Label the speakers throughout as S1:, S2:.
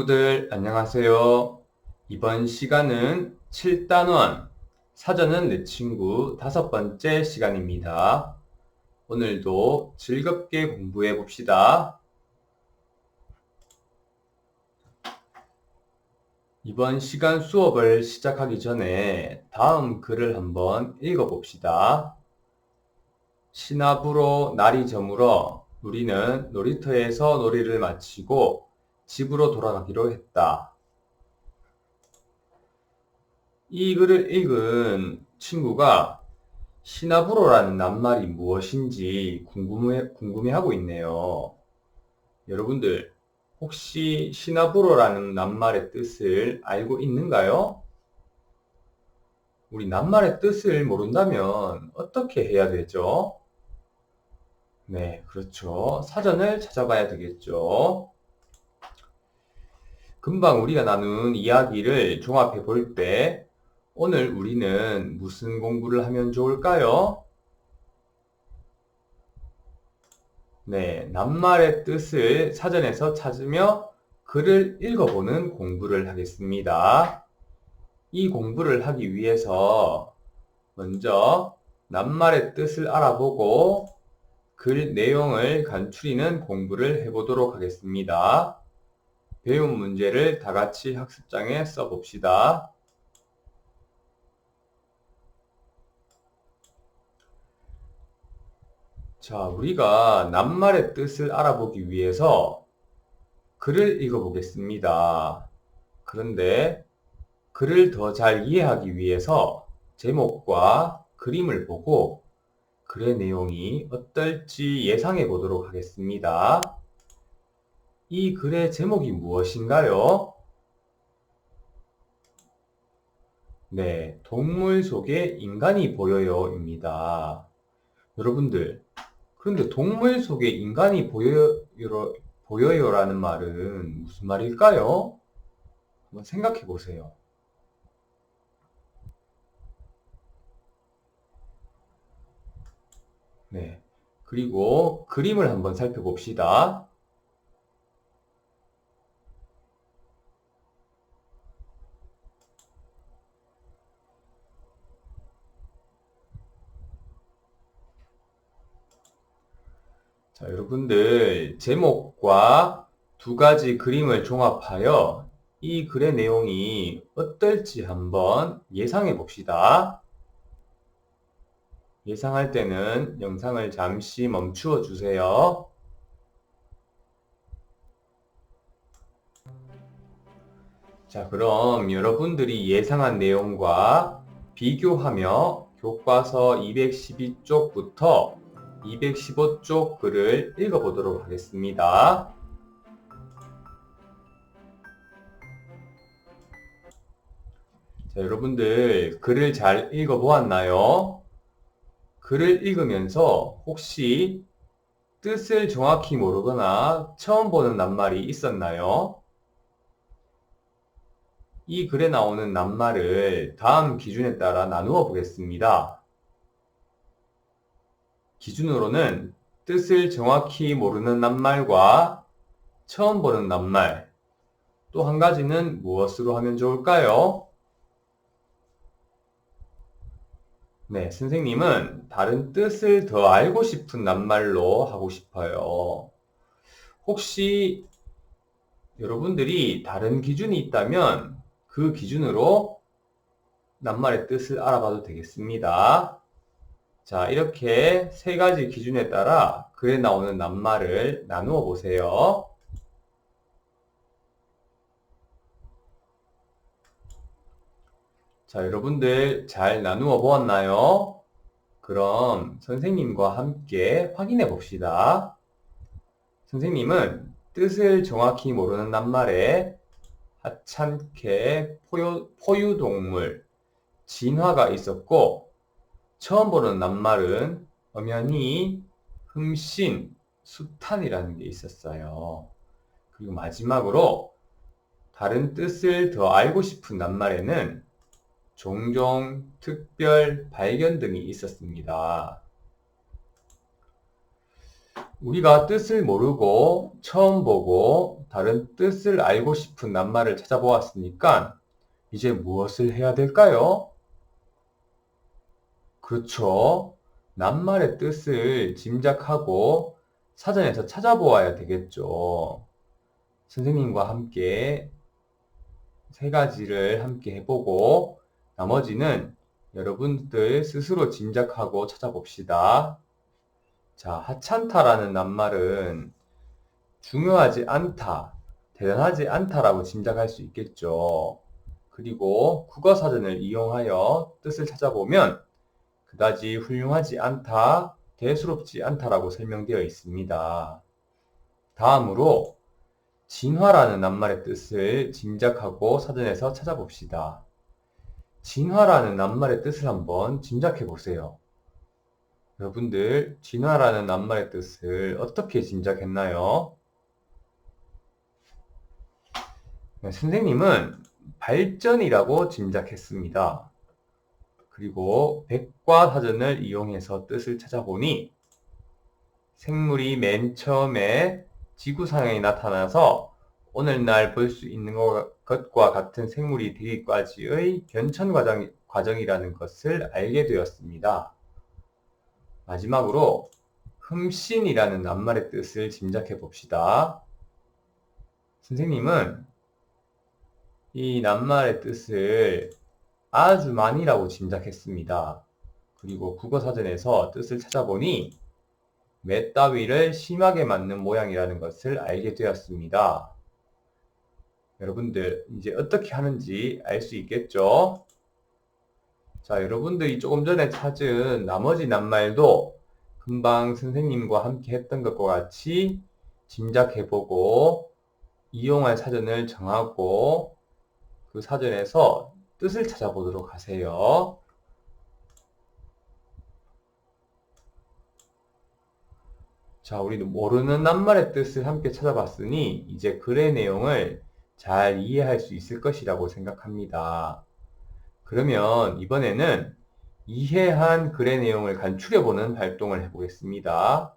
S1: 친구들 안녕하세요. 이번 시간은 7단원 사전은 내 친구 다섯 번째 시간입니다. 오늘도 즐겁게 공부해 봅시다. 이번 시간 수업을 시작하기 전에 다음 글을 한번 읽어 봅시다. 신압으로 날이 저물어 우리는 놀이터에서 놀이를 마치고 집으로 돌아가기로 했다. 이 글을 읽은 친구가 시나브로라는 낱말이 무엇인지 궁금해, 궁금해하고 있네요. 여러분들, 혹시 시나브로라는 낱말의 뜻을 알고 있는가요? 우리 낱말의 뜻을 모른다면 어떻게 해야 되죠? 네, 그렇죠. 사전을 찾아봐야 되겠죠. 금방 우리가 나눈 이야기를 종합해 볼 때, 오늘 우리는 무슨 공부를 하면 좋을까요? 네, 낱말의 뜻을 사전에서 찾으며 글을 읽어보는 공부를 하겠습니다. 이 공부를 하기 위해서 먼저 낱말의 뜻을 알아보고 글 내용을 간추리는 공부를 해보도록 하겠습니다. 배운 문제를 다 같이 학습장에 써봅시다. 자, 우리가 낱말의 뜻을 알아보기 위해서 글을 읽어보겠습니다. 그런데 글을 더 잘 이해하기 위해서 제목과 그림을 보고 글의 내용이 어떨지 예상해 보도록 하겠습니다. 이 글의 제목이 무엇인가요? 네, 동물 속에 인간이 보여요 입니다. 여러분들, 그런데 동물 속에 인간이 보여요, 보여요 라는 말은 무슨 말일까요? 한번 생각해 보세요. 네. 그리고 그림을 한번 살펴봅시다. 자, 여러분들 제목과 두 가지 그림을 종합하여 이 글의 내용이 어떨지 한번 예상해 봅시다. 예상할 때는 영상을 잠시 멈추어 주세요. 자, 그럼 여러분들이 예상한 내용과 비교하며 교과서 212쪽부터 215쪽 글을 읽어보도록 하겠습니다. 자, 여러분들 글을 잘 읽어보았나요? 글을 읽으면서 혹시 뜻을 정확히 모르거나 처음 보는 낱말이 있었나요? 이 글에 나오는 낱말을 다음 기준에 따라 나누어 보겠습니다. 기준으로는 뜻을 정확히 모르는 낱말과 처음 보는 낱말, 또 한 가지는 무엇으로 하면 좋을까요? 네, 선생님은 다른 뜻을 더 알고 싶은 낱말로 하고 싶어요. 혹시 여러분들이 다른 기준이 있다면 그 기준으로 낱말의 뜻을 알아봐도 되겠습니다. 자, 이렇게 세 가지 기준에 따라 글에 나오는 낱말을 나누어 보세요. 자, 여러분들 잘 나누어 보았나요? 그럼 선생님과 함께 확인해 봅시다. 선생님은 뜻을 정확히 모르는 낱말에 하찮게 포유, 포유동물, 진화가 있었고, 처음 보는 낱말은 엄연히 흠신, 수탄이라는 게 있었어요. 그리고 마지막으로 다른 뜻을 더 알고 싶은 낱말에는 종종 특별 발견 등이 있었습니다. 우리가 뜻을 모르고 처음 보고 다른 뜻을 알고 싶은 낱말을 찾아보았으니까 이제 무엇을 해야 될까요? 그렇죠. 낱말의 뜻을 짐작하고 사전에서 찾아보아야 되겠죠. 선생님과 함께 세 가지를 함께 해보고 나머지는 여러분들 스스로 짐작하고 찾아봅시다. 자, 하찮다라는 낱말은 중요하지 않다, 대단하지 않다라고 짐작할 수 있겠죠. 그리고 국어사전을 이용하여 뜻을 찾아보면 그다지 훌륭하지 않다, 대수롭지 않다라고 설명되어 있습니다. 다음으로 진화라는 낱말의 뜻을 짐작하고 사전에서 찾아봅시다. 진화라는 낱말의 뜻을 한번 짐작해 보세요. 여러분들, 진화라는 낱말의 뜻을 어떻게 짐작했나요? 네, 선생님은 발전이라고 짐작했습니다. 그리고 백과사전을 이용해서 뜻을 찾아보니 생물이 맨 처음에 지구상에 나타나서 오늘날 볼 수 있는 것과 같은 생물이 되기까지의 변천 과정, 과정이라는 것을 알게 되었습니다. 마지막으로 흠신이라는 낱말의 뜻을 짐작해 봅시다. 선생님은 이 낱말의 뜻을 아주 많이라고 짐작했습니다. 그리고 국어사전에서 뜻을 찾아보니 맷 따위를 심하게 맞는 모양이라는 것을 알게 되었습니다. 여러분들 이제 어떻게 하는지 알 수 있겠죠? 자, 여러분들이 조금 전에 찾은 나머지 낱말도 금방 선생님과 함께 했던 것과 같이 짐작해보고 이용할 사전을 정하고 그 사전에서 뜻을 찾아보도록 하세요. 자, 우리는 모르는 낱말의 뜻을 함께 찾아봤으니 이제 글의 내용을 잘 이해할 수 있을 것이라고 생각합니다. 그러면 이번에는 이해한 글의 내용을 간추려보는 활동을 해보겠습니다.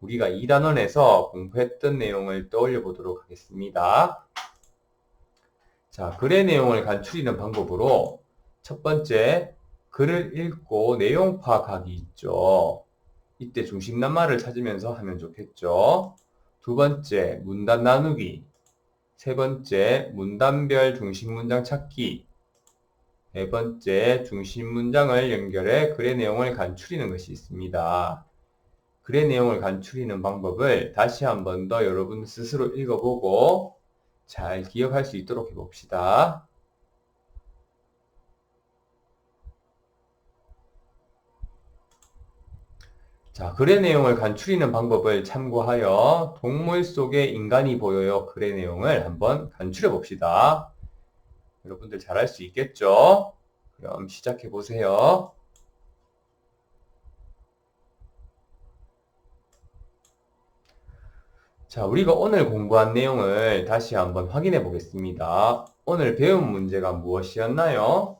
S1: 우리가 2단원에서 공부했던 내용을 떠올려 보도록 하겠습니다. 자, 글의 내용을 간추리는 방법으로 첫 번째, 글을 읽고 내용 파악하기 있죠. 이때 중심 낱말을 찾으면서 하면 좋겠죠. 두 번째, 문단 나누기. 세 번째, 문단별 중심 문장 찾기. 네 번째, 중심 문장을 연결해 글의 내용을 간추리는 것이 있습니다. 글의 내용을 간추리는 방법을 다시 한 번 더 여러분 스스로 읽어보고 잘 기억할 수 있도록 해봅시다. 자, 글의 내용을 간추리는 방법을 참고하여 동물 속에 인간이 보여요 글의 내용을 한번 간추려 봅시다. 여러분들 잘할 수 있겠죠? 그럼 시작해 보세요. 자, 우리가 오늘 공부한 내용을 다시 한번 확인해 보겠습니다. 오늘 배운 문제가 무엇이었나요?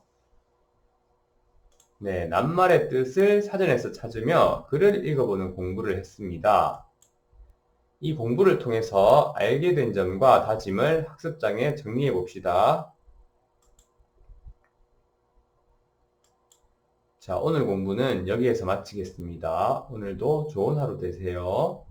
S1: 네, 낱말의 뜻을 사전에서 찾으며 글을 읽어보는 공부를 했습니다. 이 공부를 통해서 알게 된 점과 다짐을 학습장에 정리해 봅시다. 자, 오늘 공부는 여기에서 마치겠습니다. 오늘도 좋은 하루 되세요.